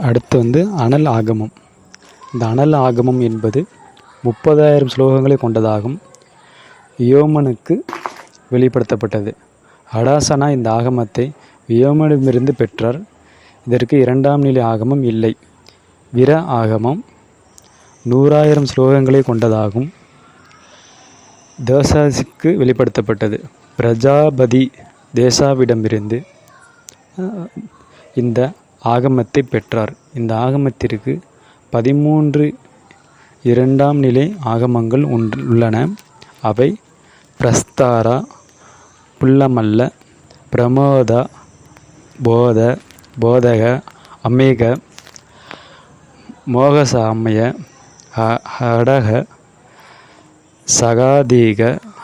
அடுத்து வந்து அனல் ஆகமம். இந்த அனல் ஆகமம் என்பது முப்பதாயிரம் ஸ்லோகங்களை கொண்டதாகும். வியோமனுக்கு வெளிப்படுத்தப்பட்டது. அடாசனா இந்த ஆகமத்தை வியோமனிடமிருந்து பெற்றார். இதற்கு இரண்டாம் நிலை ஆகமம் இல்லை. விர ஆகமம் நூறாயிரம் ஸ்லோகங்களை கொண்டதாகும். தேசாசிக்கு வெளிப்படுத்தப்பட்டது. பிரஜாபதி தேசாவிடமிருந்து இந்த ஆகமத்தை பெற்றார். இந்த ஆகமத்திற்கு பதிமூன்று இரண்டாம் நிலை ஆகமங்கள் ஒன்று உள்ளன. அவை பிரஸ்தாரா புல்லமல்ல பிரமோத போத போதக அமேக மோகசாமய ஹடக சகாதீக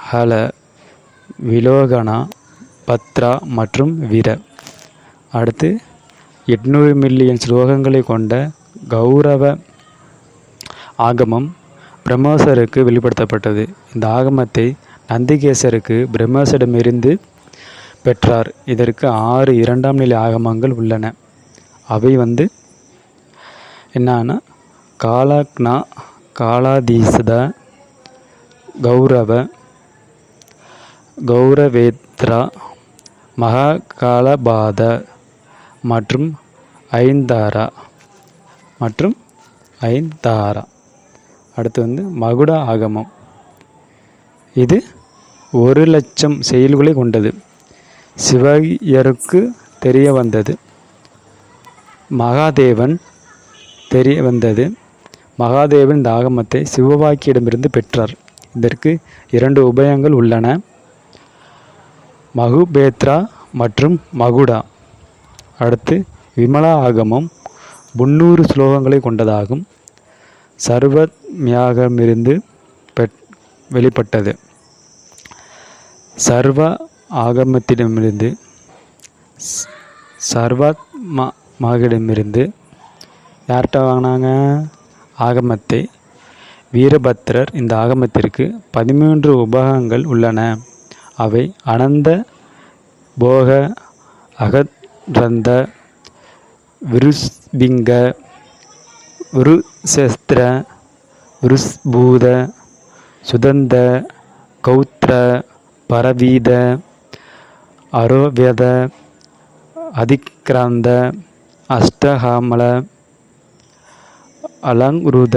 ஹல விலோகனா பத்ரா மற்றும் வீர. அடுத்து எட்நூறு மில்லியன் ஸ்லோகங்களை கொண்ட கௌரவ ஆகமம் பிரம்மோசருக்கு வெளிப்படுத்தப்பட்டது. இந்த ஆகமத்தை நந்திகேசருக்கு பிரம்மோசரிடமிருந்து பெற்றார். இதற்கு ஆறு இரண்டாம் நிலை ஆகமங்கள் உள்ளன. அவை வந்து என்னன்னா காலாக்னா காலாதீசத கௌரவ கௌரவேத்ரா மகாகாலபாத மற்றும் ஐந்தாரா மற்றும் ஐந்தாரா. அடுத்து வந்து மகுட ஆகமம். இது ஒரு லட்சம் செயல்களை கொண்டது. சிவயருக்கு தெரிய வந்தது. மகாதேவன் தெரிய வந்தது. மகாதேவன் இந்த ஆகமத்தை சிவபாக்கியிடமிருந்து பெற்றார். இதற்கு இரண்டு உபயங்கள் உள்ளன. மகுபேத்ரா மற்றும் மகுடா. அடுத்து விமலா ஆகமம் முன்னூறு ஸ்லோகங்களை கொண்டதாகும். சர்வத்மியாகமிருந்து பெற் வெளிப்பட்டது. சர்வ ஆகமத்திடமிருந்து சர்வாத்மா சர்வாத்மாவிடமிருந்து யார்கிட்ட வாங்கினாங்க? ஆகமத்தை. வீரபத்ரர் இந்த ஆகமத்திற்கு பதிமூன்று உபகங்கள் உள்ளன. அவை அனந்த போக அகரந்த விருஸ்பிங்க விருசஸ்திர உருஸ்பூத சுதந்த கௌத்ர பரவீத அரோவேத அதிக்ராந்த அஷ்டகாமல அலங்குருத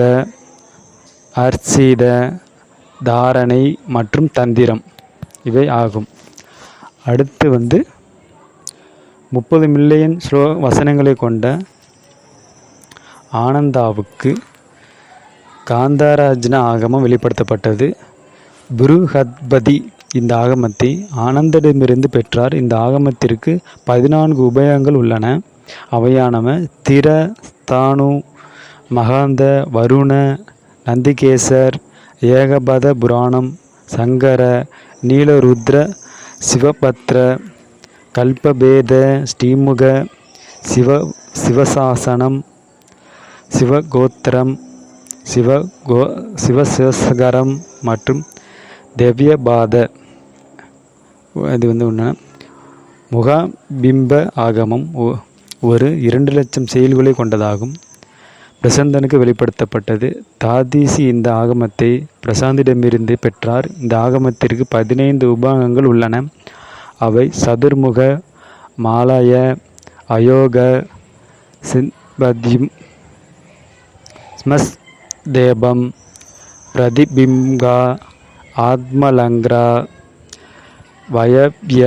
அர்ச்சீத தாரணை மற்றும் தந்திரம். இவை ஆகும். அடுத்து வந்து முப்பது மில்லியன் ஸ்லோ வசனங்களை கொண்ட ஆனந்தாவுக்கு காந்தாராஜன ஆகமம் வெளிப்படுத்தப்பட்டது. புருஹத்பதி இந்த ஆகமத்தை ஆனந்தரிடமிருந்து பெற்றார். இந்த ஆகமத்திற்கு பதினான்கு உபயங்கள் உள்ளன. அவையானவ திர ஸ்தானு மகாந்த வருண நந்திகேசர் ஏகபத புராணம் சங்கர நீலருத்ர சிவபத்ர கல்பபேத ஸ்ரீமுக சிவ சிவசாசனம் சிவகோத்திரம் சிவகோ சிவசேசகரம் மற்றும் திவ்யபாத. இது வந்து ஒன்று முகாபிம்ப ஆகமம் ஒ- ஒரு இரண்டு லட்சம் செயல்களை கொண்டதாகும். பிரசந்தனுக்கு வெளிப்படுத்தப்பட்டது. தாதீசி இந்த ஆகமத்தை பிரசாந்திடமிருந்து பெற்றார். இந்த ஆகமத்திற்கு பதினைந்து உபாகங்கள் உள்ளன. அவை சதுர்முக மாலய அயோக சிம்பத்யம் ஸ்மஸ் தேபம் பிரதிபிம்கா ஆத்மலங்கரா வயவ்ய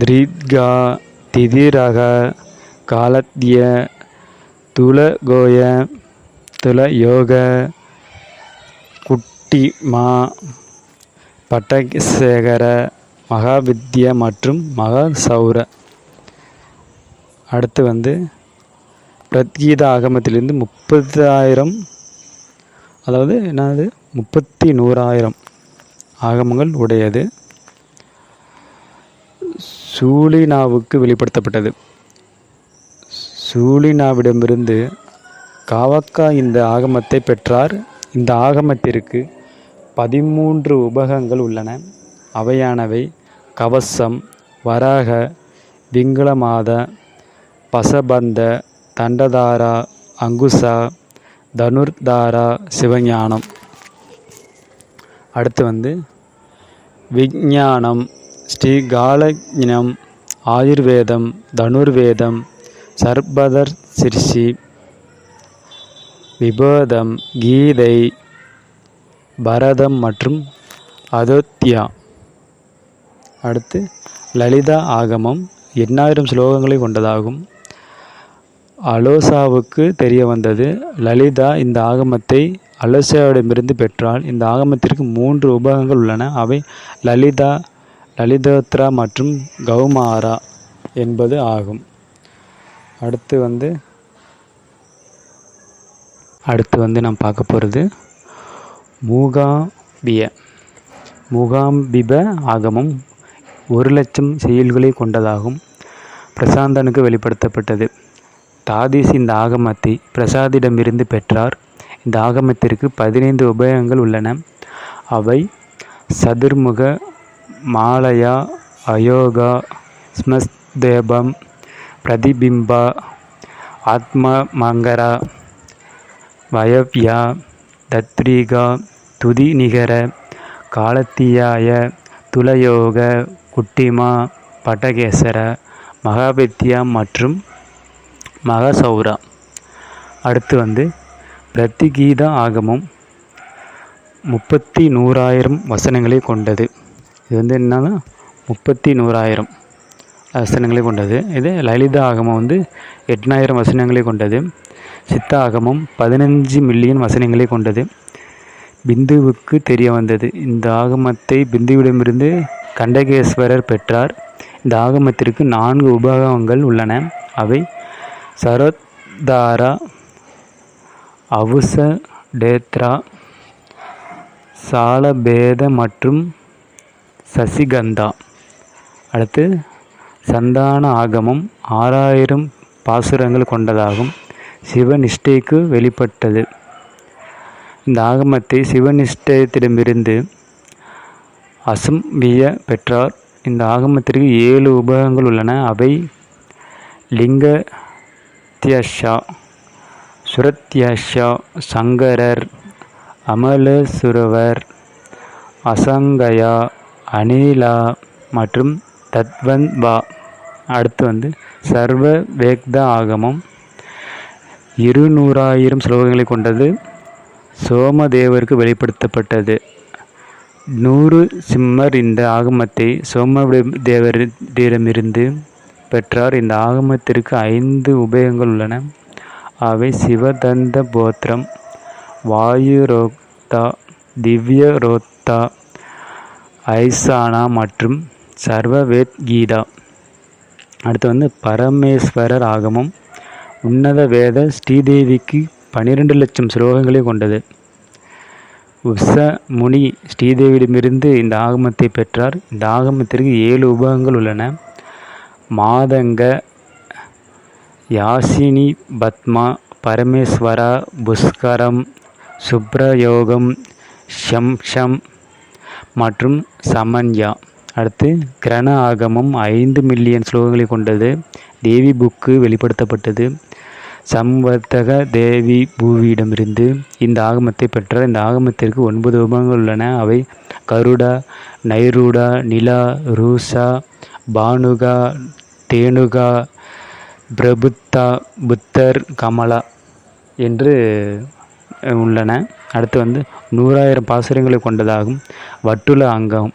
திரீத்கா திதிரக காலத்ய துல கோய துல யோக குட்டி குட்டிமா பட்டசேகர மகாவித்ய மற்றும் மகா சௌர அடுத்து வந்து பிரத்கீத ஆகமத்திலிருந்து முப்பதாயிரம் அதாவது என்னது? முப்பத்தி நூறாயிரம் ஆகமங்கள் உடையது. சூலினாவுக்கு வெளிப்படுத்தப்பட்டது. சூலினாவிடமிருந்து காவக்கா இந்த ஆகமத்தை பெற்றார். இந்த ஆகமத்திற்கு பதிமூன்று உபகங்கள் உள்ளன. அவையானவை கவசம் வராக விங்களமாத பசபந்த தண்டதாரா அங்குசா தனுர்தாரா சிவஞானம். அடுத்து வந்து விஞ்ஞானம் ஸ்ரீ ஸ்ரீகாலஜ்ஞம் ஆயுர்வேதம் தனுர்வேதம் சர்பதர் சிர்ஷி விபோதம் கீதை. பரதம் மற்றும் அதோத்தியா. அடுத்து லலிதா ஆகமம் எண்ணாயிரம் ஸ்லோகங்களை கொண்டதாகும். அலோசாவுக்கு தெரிய வந்தது லலிதா இந்த ஆகமத்தை அலோசாவிடமிருந்து பெற்றால் இந்த ஆகமத்திற்கு மூன்று உபகங்கள் உள்ளன. அவை லலிதா லலிதோத்ரா மற்றும் கௌமாரா என்பது ஆகும். அடுத்து வந்து அடுத்து வந்து நாம் பார்க்க போகிறது மூகாம்பிய மூகாம்பிப ஆகமம் ஒரு லட்சம் செயல்களை கொண்டதாகும். பிரசாந்தனுக்கு வெளிப்படுத்தப்பட்டது. தாதீஸ் இந்த ஆகமத்தை பிரசாதிடமிருந்து பெற்றார். இந்த ஆகமத்திற்கு பதினைந்து உபயோகங்கள் உள்ளன. அவை சதுர்முக மாலயா அயோகா ஸ்மஸ்தேபம் பிரதிபிம்பா ஆத்மா மங்கரா வயவ்யா தத்ரீகா துதி நிகர காலத்தியாய துலயோக குட்டிமா பட்டகேசர மகாபித்யா மற்றும் மகசௌரா. அடுத்து வந்து பிரத்திகீத ஆகமம் முப்பத்தி நூறாயிரம் வசனங்களை கொண்டது. இது வந்து என்னன்னா முப்பத்தி நூறாயிரம். வசனங்களை கொண்டது. இது லலிதா ஆகமம் வந்து எட்டாயிரம் வசனங்களை கொண்டது. சித்த ஆகமம் பதினஞ்சு மில்லியன் வசனங்களை கொண்டது. பிந்துவுக்கு தெரிய வந்தது. இந்த ஆகமத்தை பிந்துவிடமிருந்து கண்டகேஸ்வரர் பெற்றார். இந்த ஆகமத்திற்கு நான்கு உபாகங்கள் உள்ளன. அவை சரோத்தாரா அவுச டேத்ரா சாலபேத மற்றும் சசிகந்தா. அடுத்து சந்தான ஆகமம் ஆறாயிரம் பாசுரங்கள் கொண்டதாகும். சிவனிஷ்டைக்கு வெளிப்பட்டது. இந்த ஆகமத்தை சிவனிஷ்டத்திடமிருந்து அசம்பிய பெற்றார். இந்த ஆகமத்திற்கு ஏழு உபகங்கள் உள்ளன. அவை லிங்கத்யஷா சுரத்யஷா சங்கரர் அமலசுரவர் அசங்கயா அனிலா மற்றும் தத்வன்பா அடுத்து வந்து சர்வ வேக்த ஆகமம். இருநூறாயிரம் ஸ்லோகங்களை கொண்டது சோமதேவருக்கு வெளிப்படுத்தப்பட்டது. நூறு சிம்மர் இந்த ஆகமத்தை சோமதேவரிடமிருந்து பெற்றார். இந்த ஆகமத்திற்கு ஐந்து உபயங்கள் உள்ளன. அவை சிவதந்த போத்திரம் வாயுரோக்தா திவ்யரோக்தா ஐசானா மற்றும் சர்வவேத் கீதா அடுத்து வந்து பரமேஸ்வரர் ஆகமம் உன்னத வேத ஸ்ரீதேவிக்கு பன்னிரெண்டு லட்சம் ஸ்லோகங்களை கொண்டது. உஷ முனி ஸ்ரீதேவியிடமிருந்து இந்த ஆகமத்தை பெற்றார். இந்த ஆகமத்திற்கு ஏழு உபகங்கள் உள்ளன. மாதங்க யாசினி பத்மா பரமேஸ்வரா புஷ்கரம் சுப்ரயோகம் ஷம்ஷம் மற்றும் சமன்யா. அடுத்து கிரண ஆகமம் ஐந்து மில்லியன் ஸ்லோகங்களை கொண்டது. தேவி புக்கு வெளிப்படுத்தப்பட்டது. சம்வர்த்தக தேவி பூவியிடமிருந்து இந்த ஆகமத்தை பெற்றார். இந்த ஆகமத்திற்கு ஒன்பது உபங்கள் உள்ளன. அவை கருடா நைரூடா நிலா ரூசா பானுகா தேனுகா பிரபுத்தா புத்தர் கமலா என்று உள்ளன. அடுத்து வந்து நூறாயிரம் பாசுரங்களை கொண்டதாகும். வட்டுல அங்கம்.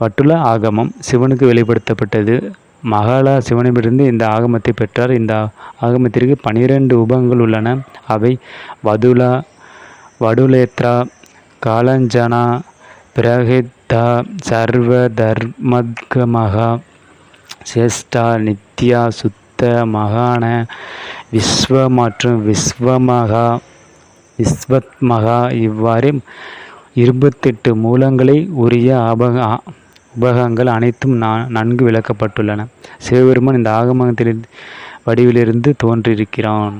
வட்டுல ஆகமம் சிவனுக்கு வெளிப்படுத்தப்பட்டது. மகாலா சிவனிடமிருந்து இந்த ஆகமத்தை பெற்றார். இந்த ஆகமத்திற்கு பனிரெண்டு உபங்கள் உள்ளன. அவை வதுலா வடுலேத்ரா காலஞ்சனா பிரகித்தா சர்வ தர்மத்கமகா சேஷ்டா நித்யா சுத்த மகான விஸ்வ மற்றும் விஸ்வமகா விஸ்வத்மகா இவ்வாறு இருபத்தெட்டு மூலங்களை உரிய ஆபக உபகங்கள் அனைத்தும் நான் நன்கு விளக்கப்பட்டுள்ளன. சிவபெருமான் இந்த ஆகமத்தில் வடிவிலிருந்து தோன்றியிருக்கிறான்.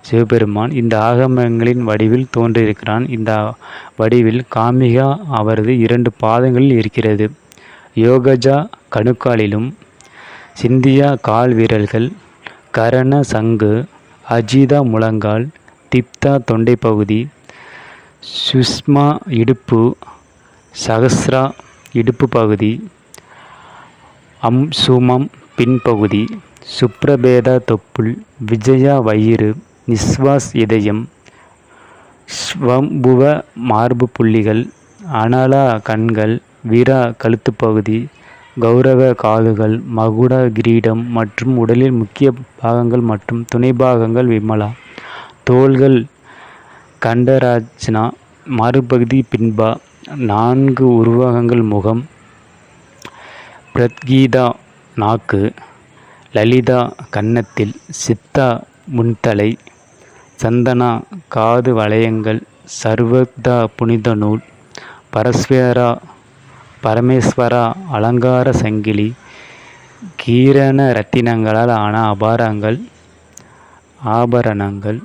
சிவபெருமான் இந்த ஆகமங்களின் வடிவில் தோன்றியிருக்கிறான். இந்த வடிவில் காமிகா அவரது இரண்டு பாதங்களில் இருக்கிறது. யோகஜா கணுக்காலிலும் சிந்தியா கால் விரல்கள் கரண சங்கு அஜிதா முழங்கால் திப்தா தொண்டை பகுதி சுஷ்மா இடுப்பு சகஸ்ரா இடுப்பு பகுதி அம்சுமம் பின்பகுதி சுப்ரபேதா தொப்புள் விஜயா வயிறு நிஸ்வாஸ் இதயம் ஸ்வம்புவ மார்பு புள்ளிகள் அனலா கண்கள் வீரா கழுத்துப்பகுதி கௌரவ காதுகள் மகுட கிரீடம் மற்றும் உடலில் முக்கிய பாகங்கள் மற்றும் துணை பாகங்கள் விமலா. தோள்கள் கண்டராஜ்னா மறுபகுதி பின்பா நான்கு உருவகங்கள் முகம் பிரத்கீதா நாக்கு லலிதா கன்னத்தில் சித்தா முன்தலை சந்தனா காது வளையங்கள் சர்வக்தா புனித நூல் பரஸ்வரா பரமேஸ்வரா அலங்கார சங்கிலி கீரண ரத்தினங்களால் ஆன அபாரங்கள் ஆபரணங்கள்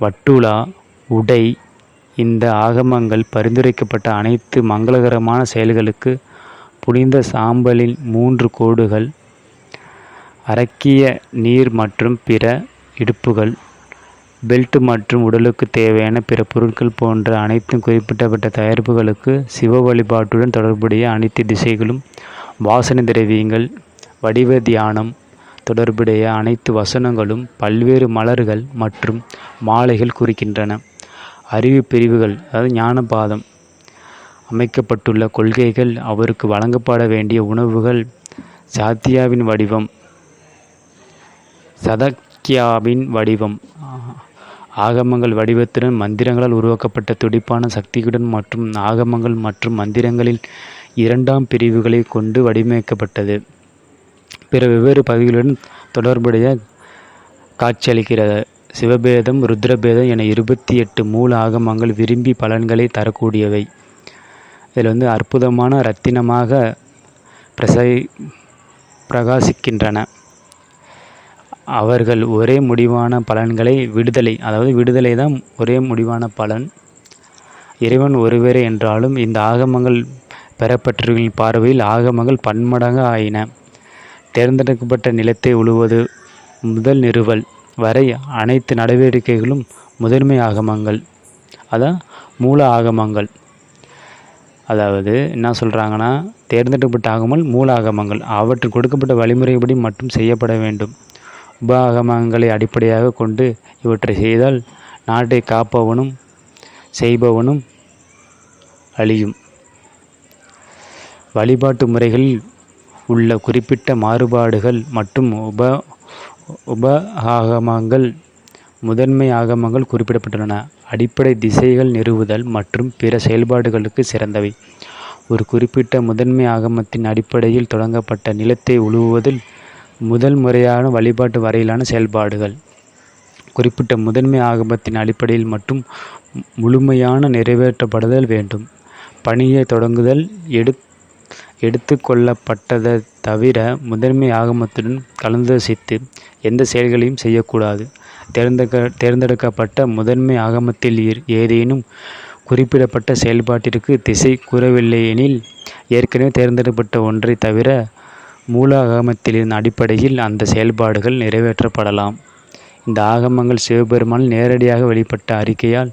வட்டுலா உடை இந்த ஆகமங்கள் பரிந்துரைக்கப்பட்ட அனைத்து மங்களகரமான செயல்களுக்கு புனித சாம்பலின் மூன்று கோடுகள் அரக்கிய நீர் மற்றும் பிற இடுப்புகள் பெல்ட் மற்றும் உடலுக்கு தேவையான பிற பொருட்கள் போன்ற அனைத்தும் குறிப்பிட்டப்பட்ட தயாரிப்புகளுக்கு சிவ வழிபாட்டுடன் தொடர்புடைய அனைத்து திசைகளும் வாசனை திரவியங்கள் வடிவ தியானம் தொடர்புடைய அனைத்து வசனங்களும் பல்வேறு மலர்கள் மற்றும் மாலைகள் குறிக்கின்றன. அறிவு பிரிவுகள் அதாவது ஞானபாதம் அமைக்கப்பட்டுள்ள கொள்கைகள் அவருக்கு வழங்கப்பட வேண்டிய உணவுகள் சாத்தியாவின் வடிவம் சதக்கியாவின் வடிவம் ஆகமங்கள் வடிவத்துடன் மந்திரங்களால் உருவாக்கப்பட்ட துடிப்பான சக்தியுடன் மற்றும் ஆகமங்கள் மற்றும் மந்திரங்களில் இரண்டாம் பிரிவுகளை கொண்டு வடிவமைக்கப்பட்டது. பிற வெவ்வேறு பகுதிகளுடன் தொடர்புடைய காட்சியளிக்கிறது. சிவபேதம் ருத்ரபேதம் என இருபத்தி எட்டு மூல ஆகமங்கள் விரும்பி பலன்களை தரக்கூடியவை. இதில் வந்து அற்புதமான ரத்தினமாக பிரசை பிரகாசிக்கின்றன. அவர்கள் ஒரே முடிவான பலன்களை விடுதலை அதாவது விடுதலை தான் ஒரே முடிவான பலன். இறைவன் ஒருவரே என்றாலும் இந்த ஆகமங்கள் பெறப்பட்டவர்களின் பார்வையில் ஆகமங்கள் பன்மடங்கு ஆயின தேர்ந்தெடுக்கப்பட்ட நிலத்தை உழுவது முதல் நிறுவல். வரை அனைத்து நடவடிக்கைகளும் முதன்மை ஆகமங்கள். அதான் மூல ஆகமங்கள். அதாவது என்ன சொல்கிறாங்கன்னா தேர்ந்தெடுக்கப்பட்ட ஆகமல் மூல ஆகமங்கள். அவற்றில் கொடுக்கப்பட்ட வழிமுறைப்படி மட்டும் செய்யப்பட வேண்டும். உப ஆகமங்களை அடிப்படையாக கொண்டு இவற்றை செய்தால் நாட்டை காப்பவனும் செய்பவனும் அழியும். வழிபாட்டு முறைகளில் உள்ள குறிப்பிட்ட மாறுபாடுகள் மற்றும் உப உப ஆகமங்கள் முதன்மை ஆகமங்கள் குறிப்பிடப்பட்டுள்ளன. அடிப்படை திசைகள் நிறுவுதல் மற்றும் பிற செயல்பாடுகளுக்கு சிறந்தவை. ஒரு குறிப்பிட்ட முதன்மை ஆகமத்தின் அடிப்படையில் தொடங்கப்பட்ட நிலத்தை உழுவுவதில் முதல் முறையான வழிபாட்டு வரையிலான செயல்பாடுகள். குறிப்பிட்ட முதன்மை ஆகமத்தின் அடிப்படையில் மட்டும் முழுமையான நிறைவேற்றப்படுதல் வேண்டும். பணியை தொடங்குதல் எடுத்து எடுத்து கொள்ளப்பட்டதை தவிர முதன்மை ஆகமத்துடன் கலந்தோசித்து எந்த செயல்களையும் செய்யக்கூடாது. தேர்ந்தெடுக்க தேர்ந்தெடுக்கப்பட்ட முதன்மை ஆகமத்தில் ஏதேனும் குறிப்பிடப்பட்ட செயல்பாட்டிற்கு திசை கூறவில்லையெனில் ஏற்கனவே தேர்ந்தெடுக்கப்பட்ட ஒன்றை தவிர மூல ஆகமத்திலின் அடிப்படையில் அந்த செயல்பாடுகள் நிறைவேற்றப்படலாம். இந்த ஆகமங்கள் சிவபெருமான் நேரடியாக வெளிப்பட்ட அறிக்கையால்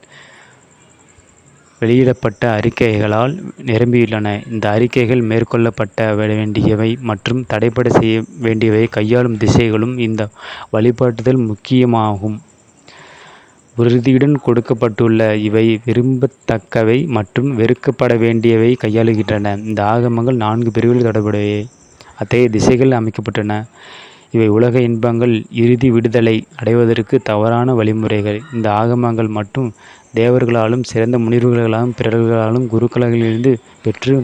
வெளியிடப்பட்ட அறிக்கைகளால் நிரம்பியுள்ளன. இந்த அறிக்கைகள் மேற்கொள்ளப்பட்ட வேண்டியவை மற்றும் தடைபட செய்ய வேண்டியவை கையாளும் திசைகளும் இந்த வழிபாட்டுதல் முக்கியமாகும். உறுதியுடன் கொடுக்கப்பட்டுள்ள இவை விரும்பத்தக்கவை மற்றும் வெறுக்கப்பட வேண்டியவை கையாளுகின்றன. இந்த ஆகமங்கள் நான்கு பிரிவுகள் தொடர்புடையவை. அத்தகைய திசைகள் அமைக்கப்பட்டன இவை உலக இன்பங்கள் இறுதி விடுதலை அடைவதற்கு தவறான வழிமுறைகள். இந்த ஆகமங்கள் மட்டும் தேவர்களாலும் சிறந்த முனிவர்களாலும் பிறர்களாலும் குருக்களாலிருந்து பெற்று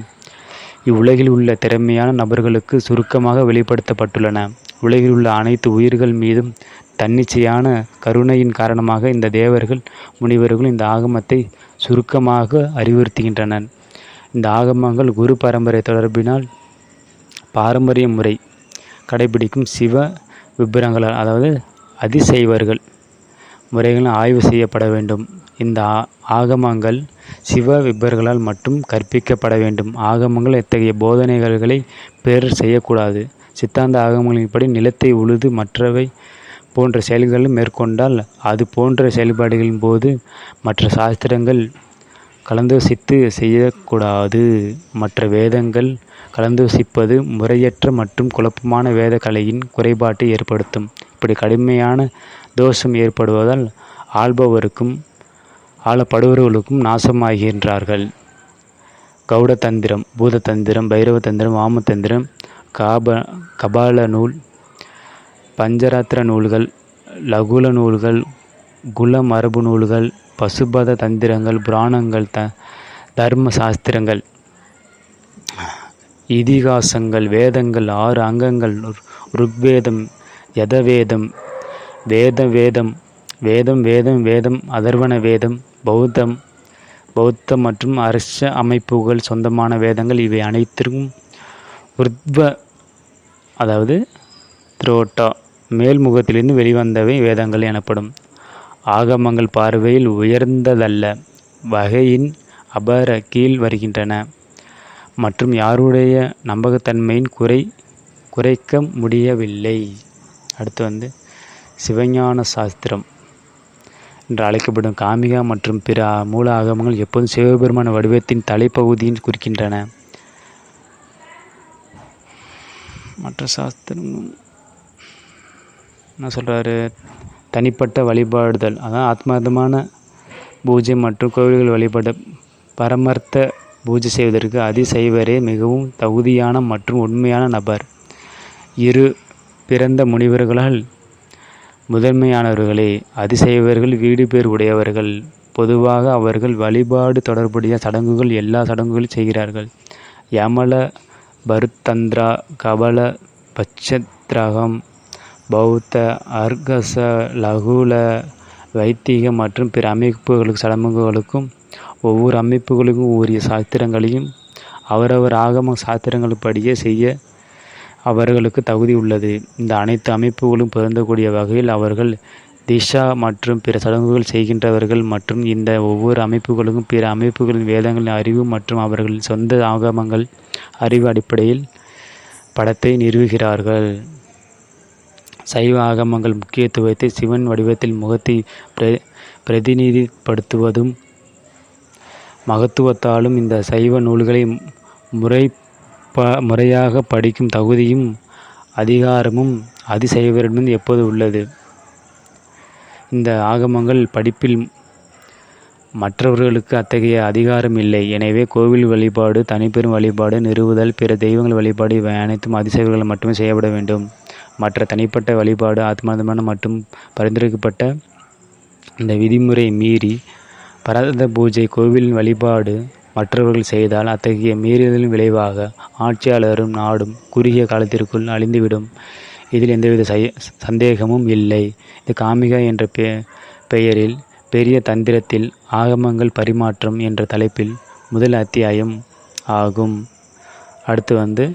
இவ்வுலகில் உள்ள திறமையான நபர்களுக்கு சுருக்கமாக வெளிப்படுத்தப்பட்டுள்ளன. உலகில் உள்ள அனைத்து உயிர்கள் மீதும் தன்னிச்சையான கருணையின் காரணமாக இந்த தேவர்கள் முனிவர்கள் இந்த ஆகமத்தை சுருக்கமாக அறிவுறுத்துகின்றனர். இந்த ஆகமங்கள் குரு பரம்பரை தொடர்பினால் பாரம்பரிய முறை கடைபிடிக்கும் சிவ விபரங்களால் அதாவது அதிசைவர்கள். முறைகளும் ஆய்வு செய்யப்பட வேண்டும். இந்த ஆகமங்கள் சிவ விபர்களால் மட்டும் கற்பிக்கப்பட வேண்டும். ஆகமங்கள் இத்தகைய போதனைகளை பேரர் செய்யக்கூடாது. சித்தாந்த ஆகமங்களின்படி நிலத்தை உழுது மற்றவை போன்ற செயல்களும் மேற்கொண்டால் அது போன்ற செயல்பாடுகளின் போது மற்ற சாஸ்திரங்கள் கலந்தோசித்து செய்யக்கூடாது. மற்ற வேதங்கள் கலந்தோசிப்பது முறையற்ற மற்றும் குழப்பமான வேத கலையின் குறைபாட்டை ஏற்படுத்தும். இப்படி கடுமையான தோஷம் ஏற்படுவதால் ஆள்பவருக்கும் ஆளப்படுபவர்களுக்கும் நாசமாகின்றார்கள். கௌடதந்திரம் பூததந்திரம் பைரவதந்திரம் வாமதந்திரம் காப கபால நூல் பஞ்சராத்திர நூல்கள் லகுல நூல்கள் குல மரபு நூல்கள் பசுபத தந்திரங்கள் புராணங்கள் த தர்ம சாஸ்திரங்கள் இதிகாசங்கள் வேதங்கள் ஆறு அங்கங்கள் ருக்வேதம் யதவேதம் வேத வேதம் வேதம் வேதம் வேதம் அதர்வன வேதம் பௌத்தம் பௌத்த மற்றும் அரச அமைப்புகள் சொந்தமான வேதங்கள். இவை அனைத்திற்கும் உர்த்வ அதாவது த்ரோட்டா மேல்முகத்திலிருந்து வெளிவந்தவை வேதங்கள் எனப்படும். ஆகமங்கள் பார்வையில் உயர்ந்ததல்ல வகையின் அபர கீழ் வருகின்றன. மற்றும் யாருடைய நம்பகத்தன்மையின் குறை குறைக்க முடியவில்லை. அடுத்து வந்து சிவஞான சாஸ்திரம் என்று அழைக்கப்படும் காமிகா மற்றும் பிற மூல ஆகமங்கள் எப்போதும் சிவபெருமான வடிவத்தின் தலைப்பகுதியின் குறிக்கின்றன. மற்ற சாஸ்திரம் என்ன சொல்கிறாரு தனிப்பட்ட வழிபாடுதல். அதான் ஆத்மார்த்தமான பூஜை மற்றும் கோவில்கள் வழிபாடு பரமர்த்த பூஜை செய்வதற்கு அதிசைவரே மிகவும் தகுதியான மற்றும் உண்மையான நபர். இரு பிறந்த முனிவர்களால் முதன்மையானவர்களே அதிசயவர்கள் வீடு பேர் உடையவர்கள் பொதுவாக அவர்கள் வழிபாடு தொடர்புடைய சடங்குகள் எல்லா சடங்குகளும் செய்கிறார்கள். யமல பருத்தந்திரா கபல பச்சத்ரகம் பௌத்த அர்கச லகுல வைத்திக மற்றும் பிற அமைப்புகளுக்கு சடங்குகளுக்கும் ஒவ்வொரு அமைப்புகளுக்கும் உரிய சாஸ்திரங்களையும் அவரவர் ஆகம சாத்திரங்களுக்குப்படியே செய்ய அவர்களுக்கு தகுதி உள்ளது. இந்த அனைத்து அமைப்புகளும் பொருந்தக்கூடிய வகையில் அவர்கள் திஷா மற்றும் பிற சடங்குகள் செய்கின்றவர்கள் மற்றும் இந்த ஒவ்வொரு அமைப்புகளுக்கும் பிற அமைப்புகளின் வேதங்களின் அறிவு மற்றும் அவர்களின் சொந்த ஆகமங்கள் அறிவு அடிப்படையில் படத்தை நிறுவுகிறார்கள். சைவ ஆகமங்கள் முக்கியத்துவத்தை சிவன் வடிவத்தில் முகத்தை பிர பிரதிநிதிப்படுத்துவதும் மகத்துவத்தாலும் இந்த சைவ நூல்களை முறை ப முறையாக படிக்கும் தகுதியும் அதிகாரமும் அதிசைவரிடம் எப்போது உள்ளது? இந்த ஆகமங்கள் படிப்பில் மற்றவர்களுக்கு அத்தகைய அதிகாரம் இல்லை. எனவே கோவில் வழிபாடு தனிப்பெரும் வழிபாடு நிறுவுதல் பிற தெய்வங்கள் வழிபாடு இவை அனைத்தும் அதிசயவர்கள் மட்டுமே செய்யப்பட வேண்டும். மற்ற தனிப்பட்ட வழிபாடு ஆத்மார்த்தமான மற்றும் பரிந்துரைக்கப்பட்ட இந்த விதிமுறை மீறி பரத பூஜை கோவிலின் வழிபாடு மற்றவர்கள் செய்தால் அத்தகைய மீறுதலின் விளைவாக ஆட்சியாளரும் நாடும் குறுகிய காலத்திற்குள் அழிந்துவிடும். இதில் எந்தவித சந்தேகமும் இல்லை. இது காமிகா என்ற பெ பெயரில் பெரிய தந்திரத்தில் ஆகமங்கள் பரிமாற்றம் என்ற தலைப்பில் முதல் அத்தியாயம் ஆகும். அடுத்து வந்து